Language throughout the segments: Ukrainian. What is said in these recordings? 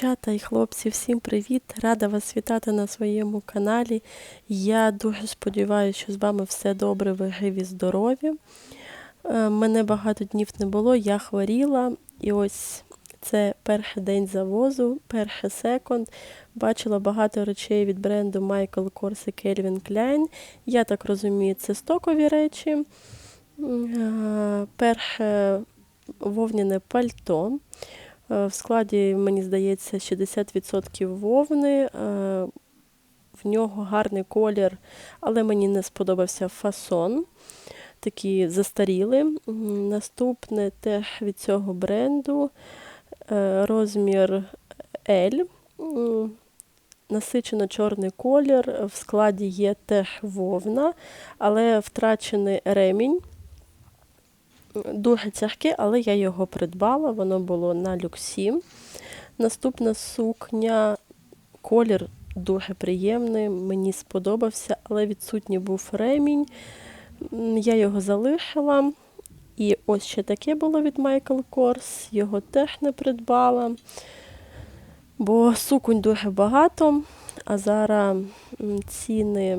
Дівчата і хлопці, всім привіт! Рада вас вітати на своєму каналі. Я дуже сподіваюся, що з вами все добре, ви живі, здорові. Е, Мене багато днів не було, я хворіла, і ось це перший день завозу, перший секонд. Бачила багато речей від бренду Michael Kors і Calvin Klein. Я так розумію, це стокові речі. Е, Перше вовняне пальто. Е, В складі, мені здається, 60% вовни. е, В нього гарний колір, але мені не сподобався фасон. Такі застаріли. Наступне теж від цього бренду е, розмір L. Насичено чорний колір. В складі є теж вовна, але втрачений ремінь. Дуже тяжке, але я його придбала, воно було на люксі. Наступна сукня, колір дуже приємний, мені сподобався, але відсутній був ремінь. Я його залишила. І ось ще таке було від Michael Kors, його теж не придбала. Бо суконь дуже багато, а зараз ціни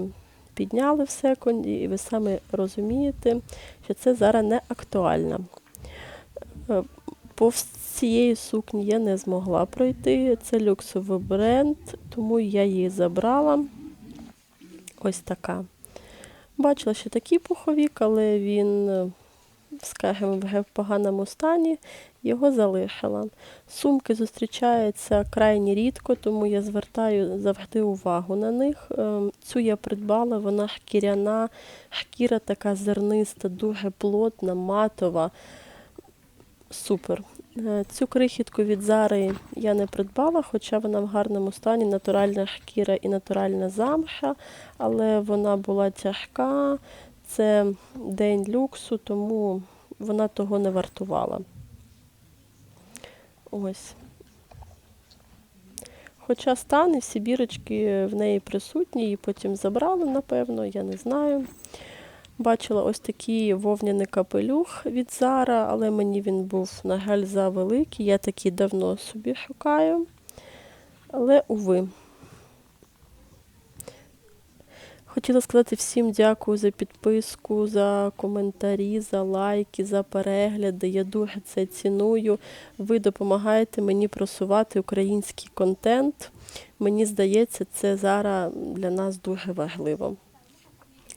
підняли все, і ви самі розумієте, що це зараз не актуально. По Повз цієї сукні я не змогла пройти. Це люксовий бренд, тому я її забрала. Ось така. Бачила, що такий пуховік, але він, е, в поганому стані, його залишила. Сумки зустрічаються крайні рідко, тому я звертаю завжди увагу на них. Е, Цю я придбала, вона шкіряна, шкіра така зерниста, дуже плотна, матова. Супер. Е, Цю крихітку від Зари я не придбала, хоча вона в гарному стані, натуральна шкіра і натуральна замша, але вона була тяжка. Це день люксу, тому вона того не вартувала. Ось. Хоча стан і всі бірочки в неї присутні, її потім забрали, напевно, я не знаю. Бачила ось такий вовняний капелюх від Зара, але мені він був, на жаль, завеликий. Я такий давно собі шукаю. Але, уви. Хотіла сказати всім дякую за підписку, за коментарі, за лайки, за перегляди. Я дуже це ціную. Ви допомагаєте мені просувати український контент. Мені здається, це зараз для нас дуже важливо.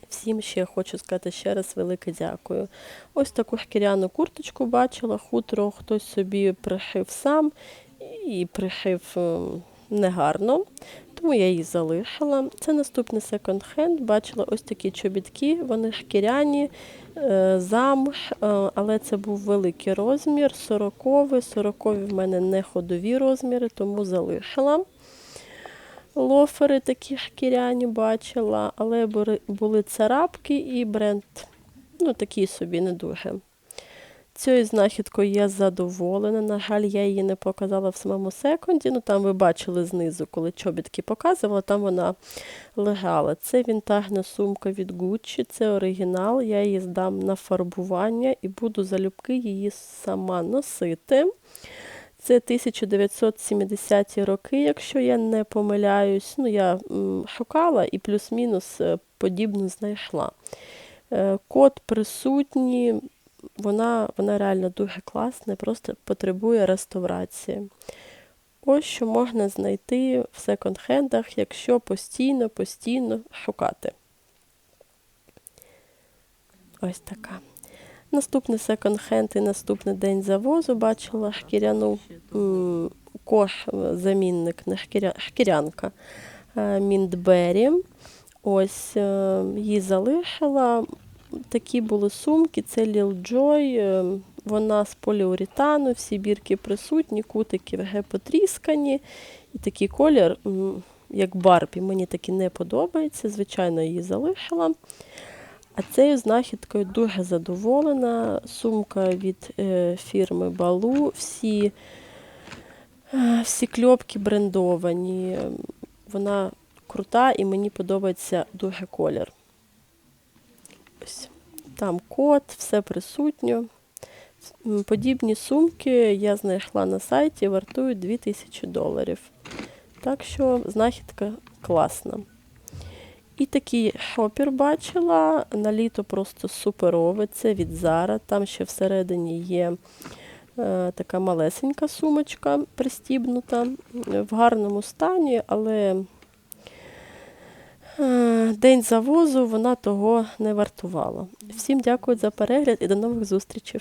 Всім ще хочу сказати ще раз велике дякую. Ось таку шкіряну курточку бачила, хутро хтось собі пришив сам і пришив е, негарно, тому я її залишила. Це наступний секонд-хенд. Бачила ось такі чобітки, вони шкіряні, е, замш, е, але це був великий розмір, 40-й. 40-й в мене не ходові розміри, тому залишила. Лофери такі шкіряні бачила, але були царапки і бренд, ну такий собі не дуже. Цією знахідкою я задоволена. На жаль, я її не показала в самому секунді. Ну там ви бачили знизу, коли чобітки показувала, там вона лежала. Це вінтажна сумка від Gucci, це оригінал. Я її здам на фарбування і буду залюбки її сама носити. Це 1970-ті роки, якщо я не помиляюсь. Ну, я шукала і плюс-мінус е, подібну знайшла. Е, Код присутній, вона, вона реально дуже класна, просто потребує реставрації. Ось що можна знайти в секонд-хендах, якщо постійно, постійно шукати. Ось така. Наступний секонд-хенд і наступний день завозу бачила шкіряну кош, е, замінник, не шкіря, шкірянка е, Міндбері. Ось е, її залишила. Такі були сумки, це Lil Joy, е, вона з поліуретану, всі бірки присутні, кутики вже потріскані. І такий колір, як Барбі, мені таки не подобається. Звичайно, її залишила. А цією знахідкою дуже задоволена. Сумка від е, фірми Балу. Всі, е, всі кльопки брендовані. Вона крута і мені подобається дуже колір. Там код, все присутньо. Подібні сумки я знайшла на сайті, вартують 2000 доларів. Так що знахідка класна. І такий шопір бачила. На літо просто суперове. Це від Zara. Там ще всередині є е, така малесенька сумочка пристібнута в гарному стані, але день завозу вона того не вартувала. Всім дякую за перегляд і до нових зустрічей.